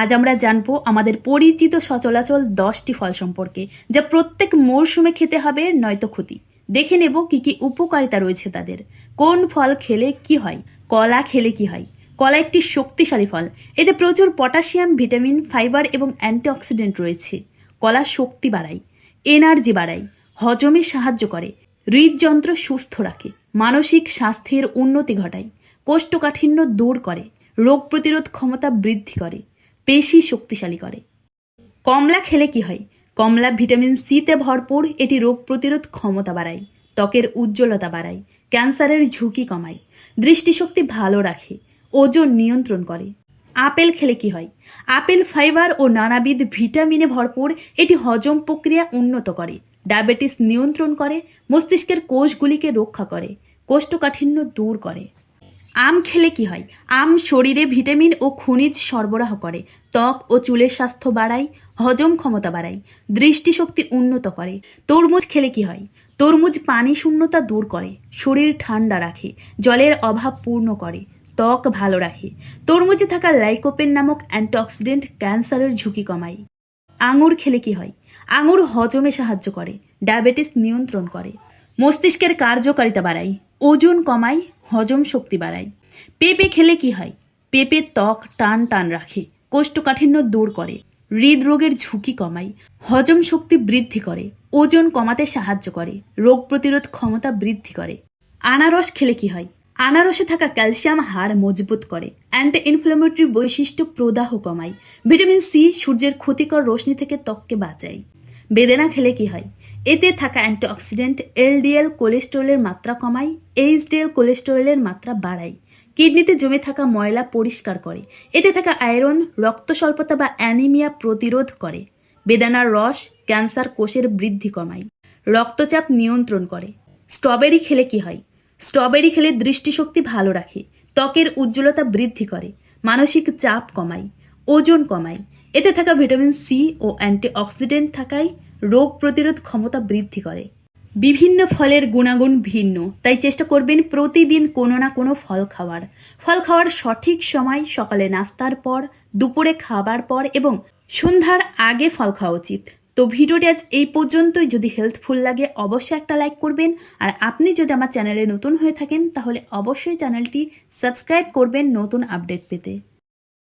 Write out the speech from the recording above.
আজ আমরা জানব আমাদের পরিচিত সচলাচল দশটি ফল সম্পর্কে, যা প্রত্যেক মরশুমে খেতে হবে, নয়তো ক্ষতি। দেখে নেব কি কি উপকারিতা রয়েছে তাদের। কোন ফল খেলে কি হয়? কলা খেলে কি হয়? কলা একটি শক্তিশালী ফল। এতে প্রচুর পটাশিয়াম, ভিটামিন, ফাইবার এবং অ্যান্টিঅক্সিডেন্ট রয়েছে। কলা শক্তি বাড়ায়, এনার্জি বাড়ায়, হজমে সাহায্য করে, হৃদযন্ত্র সুস্থ রাখে, মানসিক স্বাস্থ্যের উন্নতি ঘটায়, কোষ্ঠকাঠিন্য দূর করে, রোগ প্রতিরোধ ক্ষমতা বৃদ্ধি করে। পেশি শক্তিশালী করে। কমলা খেলে কি হয়? কমলা ভিটামিন সিতে ভরপুর, এটি রোগ প্রতিরোধ ক্ষমতা বাড়ায়, ত্বকের উজ্জ্বলতা বাড়ায়, ক্যান্সারের ঝুঁকি কমায়, দৃষ্টিশক্তি ভালো রাখে, ওজন নিয়ন্ত্রণ করে। আপেল খেলে কি হয়? আপেল ফাইবার ও নানাবিধ ভিটামিনে ভরপুর, এটি হজম প্রক্রিয়া উন্নত করে, ডায়াবেটিস নিয়ন্ত্রণ করে, মস্তিষ্কের কোষগুলিকে রক্ষা করে, কোষ্ঠকাঠিন্য দূর করে। আম খেলে কি হয়? আম শরীরে ভিটামিন ও খনিজ সরবরাহ করে, ত্বক ও চুলের স্বাস্থ্য বাড়ায়, হজম ক্ষমতা বাড়ায়, দৃষ্টিশক্তি উন্নত করে। তরমুজ খেলে কি হয়? তরমুজ পানি শূন্যতা দূর করে, শরীর ঠান্ডা রাখে, জলের অভাব পূর্ণ করে, ত্বক ভালো রাখে। তরমুজে থাকা লাইকোপেন নামক অ্যান্টিঅক্সিডেন্ট ক্যান্সারের ঝুঁকি কমায়। আঙুর খেলে কি হয়? আঙুর হজমে সাহায্য করে, ডায়াবেটিস নিয়ন্ত্রণ করে, মস্তিষ্কের কার্যকারিতা বাড়ায়, ওজন কমায় হজম শক্তি বাড়ায়। পেঁপে খেলে কি হয়? পেঁপে ত্বক টান টান রাখে, কোষ্ঠকাঠিন্য দূর করে, হৃদরোগের ঝুঁকি কমায়, হজম শক্তি বৃদ্ধি করে, ওজন কমাতে সাহায্য করে, রোগ প্রতিরোধ ক্ষমতা বৃদ্ধি করে। আনারস খেলে কি হয়? আনারসে থাকা ক্যালসিয়াম হাড় মজবুত করে অ্যান্টি ইনফ্লামেটরি বৈশিষ্ট্য প্রদাহ কমায়, ভিটামিন সি সূর্যের ক্ষতিকর রশ্মি থেকে ত্বককে বাঁচায়। বেদেনা খেলে কি হয়? এতে থাকা অ্যান্টিঅক্সিডেন্ট, এলডিএল কোলেস্টেরলের মাত্রা কমায়, এইচডিএল কোলেস্টেরলের মাত্রা বাড়ায়। কিডনিতে জমে থাকা ময়লা পরিষ্কার করে। এতে থাকা আয়রন রক্ত স্বল্পতা বা অ্যানিমিয়া প্রতিরোধ করে। বেদানার রস, ক্যান্সার কোষের বৃদ্ধি কমায়। রক্তচাপ নিয়ন্ত্রণ করে। স্ট্রবেরি খেলে কি হয়? স্ট্রবেরি খেলে দৃষ্টিশক্তি ভালো রাখে, ত্বকের উজ্জ্বলতা বৃদ্ধি করে, মানসিক চাপ কমায়, ওজন কমায়। এতে থাকা ভিটামিন সি ও অ্যান্টিঅক্সিডেন্ট থাকায় রোগ প্রতিরোধ ক্ষমতা বৃদ্ধি করে। বিভিন্ন ফলের গুণাগুণ ভিন্ন, তাই চেষ্টা করবেন প্রতিদিন কোনো না কোনো ফল খাওয়ার। ফল খাওয়ার সঠিক সময় সকালে নাস্তার পর, দুপুরে খাবার পর এবং সন্ধ্যার আগে ফল খাওয়া উচিত। তো ভিডিওটি আজ এই পর্যন্তই। যদি হেল্পফুল লাগে অবশ্যই একটা লাইক করবেন। আর আপনি যদি আমার চ্যানেলে নতুন হয়ে থাকেন, তাহলে অবশ্যই চ্যানেলটি সাবস্ক্রাইব করবেন নতুন আপডেট পেতে।